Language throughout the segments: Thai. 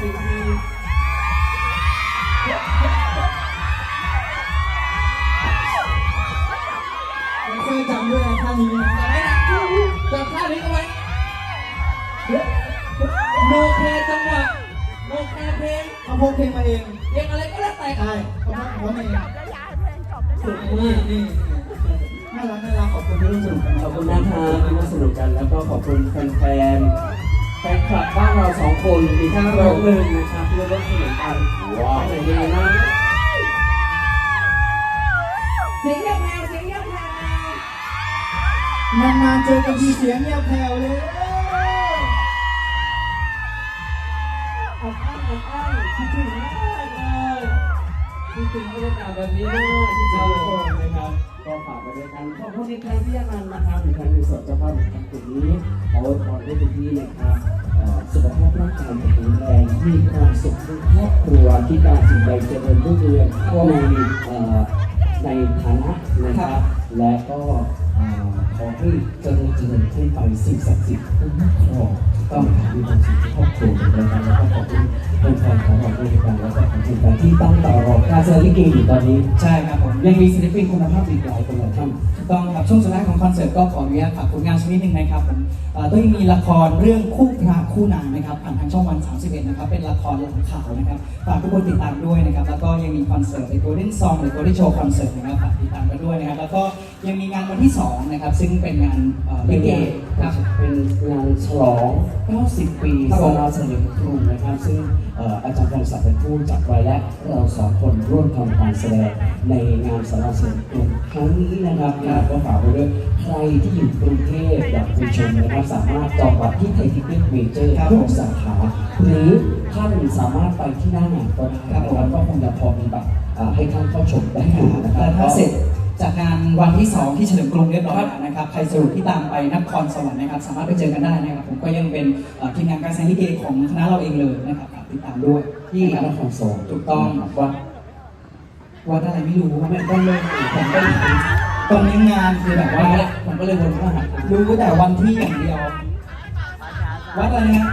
สิบทีไม่เคยจำด้วยนะท่านี้นะจะไม่ดังจำท่านี้เอาไว้โนแคร์จังหวะโนแคร์เพลงเขาพกเพลงมาเองเพลงอะไรก็แล้วแต่ใช่เขาพกเขาเองสุดนี่มากนี่น่ารักน่ารักขอบคุณที่ร่วมสนุกกันขอบคุณนะครับที่มาสนุกกันแล้วก็ขอบคุณแฟนๆ แฟนคลับบ้านเราสองคนมีทั้งร้องหนึ่งนะครับที่ร่วมสนุกกันว้าวไหนดีนะเสียงเงียบแผ่วเสียงเงียบแผ่วนานๆเจอกันทีเสียงเงียบแผ่วเลยอัดอั้นอัดอั้นคิดถึงมากเลยคิดถึงบรรยากาศแบบนี้มากที่เจอทุกคนนะครับ ก็ฝากไปด้วยกันขอบคุณในครั้งที่ยังนานนะครับในครั้งที่สดเจ้าภาพในครั้งนี้ขออวยพรให้ทุกที่นะครับสุขภาพร่างกายแข็งแรงมีความสุขในครอบครัวที่การสิ่งใดเจริญรุ่งเรืองในในฐานะนะครับ และก็ขอให้เจริญเจริญขึ้นไปสิ่งศักดิ์สิทธิ์คุ้มครอง ต้องมีความสุขในครอบครัวเหมือนกันแล้วก็ขอบคุณแฟนๆของเราด้วยกันแล้วก็ขอบคุณแฟนที่ตั้งต่อรอการแสดงลิเกอยู่ตอนนี้ ใช่ครับผมยังมีศิลปินคุณภาพอีกหลายคนหลายท่านถูกต้องครับช่วงสุดท้ายของคอนเสิร์ตก็ขออนุญาตฝากผลงานสักนิดนึงนะครับผมเอ่อต้องมีละครเรื่องคู่พระคู่นางนะครับผ่านทางช่องวัน 31 นะครับเป็นละครหลังข่าวนะครับฝากทุกคนติดตามด้วยนะครับแล้วก็ยังมีคอนเสิร์ตใน Golden Song หรือ Golden Show คอนเสิร์ตนะครับฝากติดตามกันด้วยนะครับแล้วก็ยังมีงานวันที่สองนะครับซึ่งเป็นงานเอ่อลิเกครับเป็น งานฉลอง 90 ปีครับสผมราเฉลิมกรุงนะครับ ซึ่งอออาจารย์พงศักดิ์เป็นผู้จัดไว้และเราสองคนร่วมทำการแสดงในงานสราเฉลิมกรุงครั้งนี้นะครับงานก็ฝากไว้ด้วยใครที่อยู่กรุงเทพอยากไปชมนะครับสามารถจองบัตรที่ไทยทิเก็ตเมเจอร์ทุกสาขาหรือท่านสามารถไปที่หน้างานก็ได้นะครับก็คงจะพอมีบัตรให้ท่านเข้าชมได้นะครับถ้าเสร็จ จากงานวันที่ 2 ที่เฉลิมกรุงเรียบร้อยแล้วนะครับ ใครสรุปที่ตามไปนครสวรรค์นะครับ สามารถไปเจอกันได้นะครับ ผมก็ยังเป็นเอ่อทีมงานการแสดงลิเกของคณะเราเองเลยนะครับฝากติดตามด้วยที่ที่นครสวรรค์ถูกต้องวัดวัดอะไรไม่รู้ไม่ต้องเลยผมก็ตรงนี้งานคือแบบว่าว่าผมก็เลยวนมาหารู้แต่วันที่อย่างเดียว วัดอะไรนะ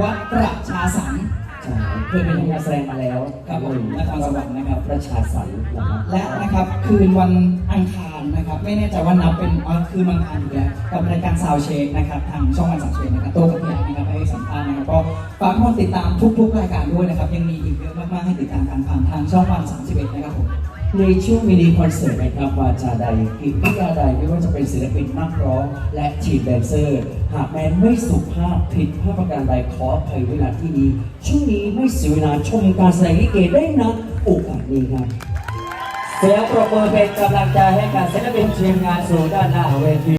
วัดประชาสรรค์ ใช่เคยเป็นทำงานแสดงมาแล้วครับผมนครสวรรค์นะครับ ประชาสันนะครับและนะครับคืนวันอังคารนะครับ ไม่แน่ใจว่านับเป็นอ๋อคืนวันอังคารอยู่แล้วกับรายการซาวเชคนะครับทางช่องวันสาวเชคนะครับโต้กับพี่อาร์นะครับให้สัมภาษณ์นะครับก็ฝากทุกคนติดตามทุกๆรายการด้วยนะครับ ยังมีอีกเยอะมากๆให้ติดตามกันผ่านทางช่องวัน31นะครับผม ในช่วงมินิคอนเสิร์ตนะครับวาจาใดกิจวิยาใดไม่ว่าจะเป็นศิลปินนักร้องและทีมแดนเซอร์ หากแม้ไม่สุภาพผิดพลาดประการใดขออภัยเวลาที่นี้ ช่วงนี้ไม่เสียเวลาชมการแสดงลิเกได้นะโอกาสนี้ครับเสียงปรบมือเป็นกำลังใจให้กับศิลปินทีมงานสู่ด้านหน้าเวที